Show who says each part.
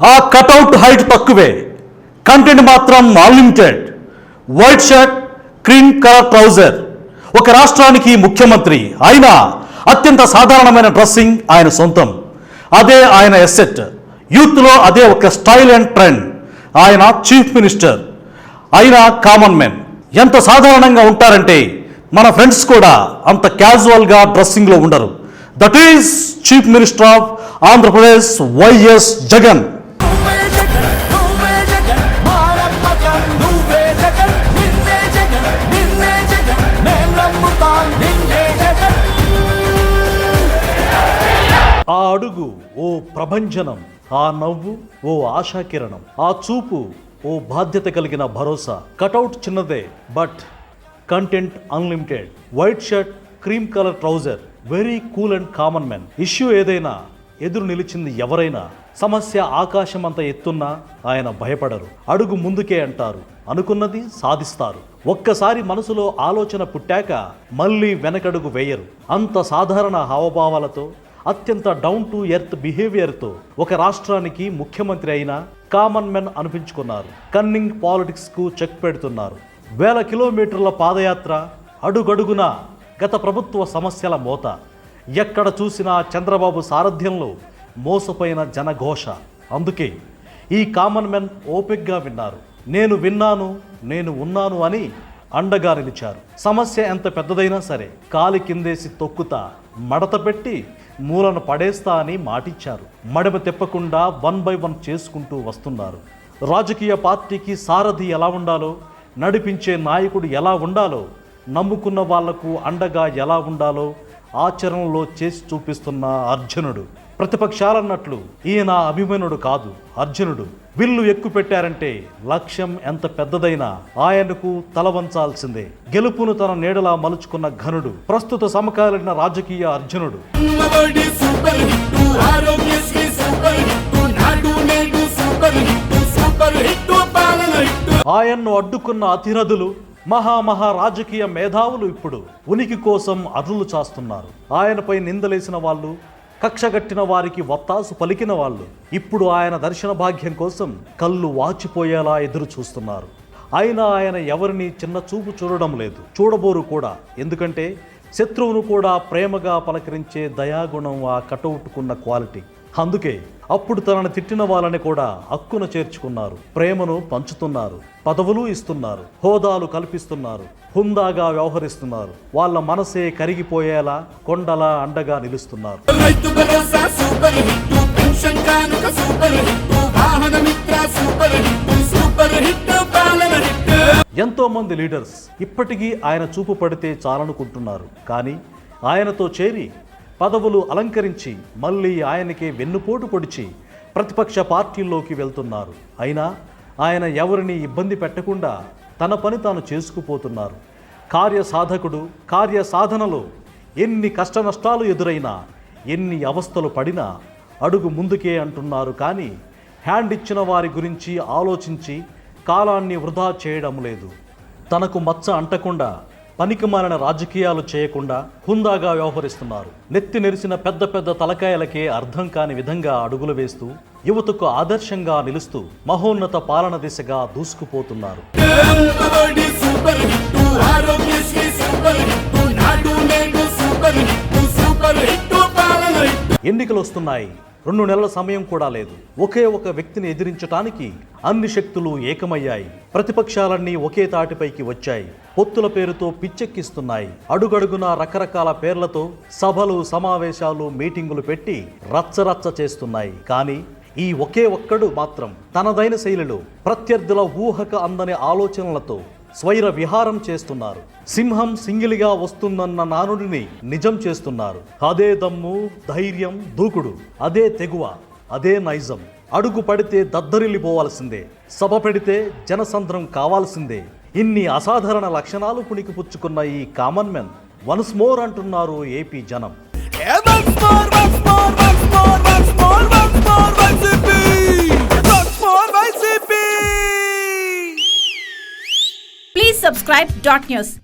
Speaker 1: ఆ cutout height తక్కువే. Content మాత్రం unlimited white shirt cream colour trouser ఒక రాష్ట్రానికి ముఖ్యమంత్రి. అయినా అత్యంత సాధారణమైన డ్రెస్సింగ్ ఆయన సొంతం. అదే ఆయన ఎస్సెట్ యూత్లో అదే ఒక స్టైల్ అండ్ ట్రెండ్ ఆయన చీఫ్ మినిస్టర్ అయినా కామన్ మెన్ ఎంత సాధారణంగా ఉంటారంటే మన ఫ్రెండ్స్ కూడా అంత క్యాజువల్గా డ్రెస్సింగ్లో ఉండరు. That is chief minister of Andhra Pradesh YS Jagan ఆ ఓ ప్రభంజనం. ఆ నవ్వు ఓ ఆశాకిరణం. ఆ చూపు ఓ బాధ్యత కలిగిన భరోసా. కటౌట్ చిన్నదే but content unlimited. White shirt cream colour trouser. Very cool and common men issue ఏదైనా ఎదురు నిలిచింది ఎవరైనా సమస్య ఆకాశం అంత ఎత్తున్నా ఆయన భయపడరు. అడుగు ముందుకే అంటారు. అనుకున్నది సాధిస్తారు. ఒక్కసారి మనసులో ఆలోచన పుట్టాక మళ్ళీ వెనకడుగు వేయరు. అంత సాధారణ హావభావాలతో అత్యంత డౌన్ టు ఎర్త్ బిహేవియర్తో ఒక రాష్ట్రానికి ముఖ్యమంత్రి అయిన కామన్ మెన్ అనిపించుకున్నారు. కన్నింగ్ పాలిటిక్స్కు చెక్ పెడుతున్నారు. వేల కిలోమీటర్ల పాదయాత్ర అడుగడుగున గత ప్రభుత్వ సమస్యల మోత. ఎక్కడ చూసినా చంద్రబాబు సారథ్యంలో మోసపోయిన జనఘోష అందుకే ఈ కామన్ మెన్ ఓపిక్గా విన్నారు. నేను విన్నాను నేను ఉన్నాను అని అండగా నిలిచారు. సమస్య ఎంత పెద్దదైనా సరే కాలి కిందేసి తొక్కుతా మడత పెట్టి మూలను పడేస్తా అని మాటిచ్చారు. మడమ తిప్పకుండా వన్ బై వన్ చేసుకుంటూ వస్తున్నారు. రాజకీయ పార్టీకి సారథి ఎలా ఉండాలో నడిపించే నాయకుడు ఎలా ఉండాలో నమ్ముకున్న వాళ్ళకు అండగా ఎలా ఉండాలో ఆచరణలో చేసి చూపిస్తున్న అర్జునుడు. ప్రతిపక్షాలన్నట్లు ఈయన అభిమన్యుడు కాదు అర్జునుడు. విల్లు ఎక్కు పెట్టారంటే లక్ష్యం ఎంత పెద్దదైనా ఆయనకు తల వంచాల్సిందే గెలుపును తన నీడలా మలుచుకున్న ఘనుడు ప్రస్తుత సమకాలీన రాజకీయ అర్జునుడు. ఆయన్ను అడ్డుకున్న అతిరథులు మహామహా రాజకీయ మేధావులు ఇప్పుడు ఉనికి కోసం అరులు చాస్తున్నారు. ఆయనపై నిందలేసిన వాళ్ళు కక్షగట్టిన వారికి వత్తాసు పలికిన వాళ్ళు. ఇప్పుడు ఆయన దర్శన భాగ్యం కోసం కళ్ళు వాచిపోయేలా ఎదురు చూస్తున్నారు. అయినా ఆయన ఎవరిని చిన్న చూపు చూడడం లేదు. చూడబోరు కూడా. ఎందుకంటే శత్రువును కూడా ప్రేమగా పలకరించే దయాగుణం ఆ కటౌట్టుకున్న క్వాలిటీ. అందుకే అప్పుడు తనను తిట్టిన వాళ్ళని కూడా హక్కున చేర్చుకున్నారు. ప్రేమను పంచుతున్నారు. పదవులు ఇస్తున్నారు. హోదాలు కల్పిస్తున్నారు. హుందాగా వ్యవహరిస్తున్నారు. వాళ్ళ మనసే కరిగిపోయేలా కొండలా అండగా నిలుస్తున్నారు. ఎంతో మంది లీడర్స్ ఇప్పటికీ ఆయన చూపు పడితే చాలనుకుంటున్నారు. కానీ ఆయనతో చేరి పదవులు అలంకరించి మళ్ళీ ఆయనకే వెన్నుపోటు పొడిచి ప్రతిపక్ష పార్టీల్లోకి వెళ్తున్నారు. అయినా ఆయన ఎవరిని ఇబ్బంది పెట్టకుండా తన పని తాను చేసుకుపోతున్నారు. కార్యసాధకుడు కార్యసాధనలో ఎన్ని కష్టనష్టాలు ఎదురైనా ఎన్ని అవస్థలు పడినా అడుగు ముందుకే అంటున్నారు కానీ హ్యాండ్ ఇచ్చిన వారి గురించి ఆలోచించి కాలాన్ని వృధా చేయడం లేదు. తనకు మచ్చ అంటకుండా పనికిమాలిన రాజకీయాలు చేయకుండా హుందాగా వ్యవహరిస్తున్నారు. నెత్తి నెరిసిన పెద్ద పెద్ద తలకాయలకే అర్థం కాని విధంగా అడుగులు వేస్తూ యువతకు ఆదర్శంగా నిలుస్తూ మహోన్నత పాలన దిశగా దూసుకుపోతున్నారు. ఎన్నికలు వస్తున్నాయి. రెండు నెలల సమయం కూడా లేదు. ఒకే ఒక వ్యక్తిని ఎదిరించటానికి అన్ని శక్తులు ఏకమయ్యాయి. ప్రతిపక్షాలన్నీ ఒకే తాటిపైకి వచ్చాయి. పొత్తుల పేరుతో పిచ్చెక్కిస్తున్నాయి. అడుగడుగున రకరకాల పేర్లతో సభలు సమావేశాలు మీటింగులు పెట్టి రచ్చరచ్చ చేస్తున్నాయి. కానీ ఈ ఒకే ఒక్కడు మాత్రం తనదైన శైలిలో ప్రత్యర్థుల ఊహక అందని ఆలోచనలతో స్వైర విహారం చేస్తున్నారు సింహం సింగిలిగా వస్తుందన్న నానుడిని నిజం చేస్తున్నారు అదే దమ్ము ధైర్యం దూకుడు అదే తెగువ అదే నైజం అడుగు పడితే దద్దరిల్లిపోవాల్సిందే సభ పెడితే జనసంద్రం కావాల్సిందే ఇన్ని అసాధారణ లక్షణాలు పుణికిపుచ్చుకున్న ఈ కామన్ మెన్ వన్స్ మోర్ అంటున్నారు ఏపీ జనం
Speaker 2: Once more, once more, once more, once more, once more, Once
Speaker 3: subscribe Dot News.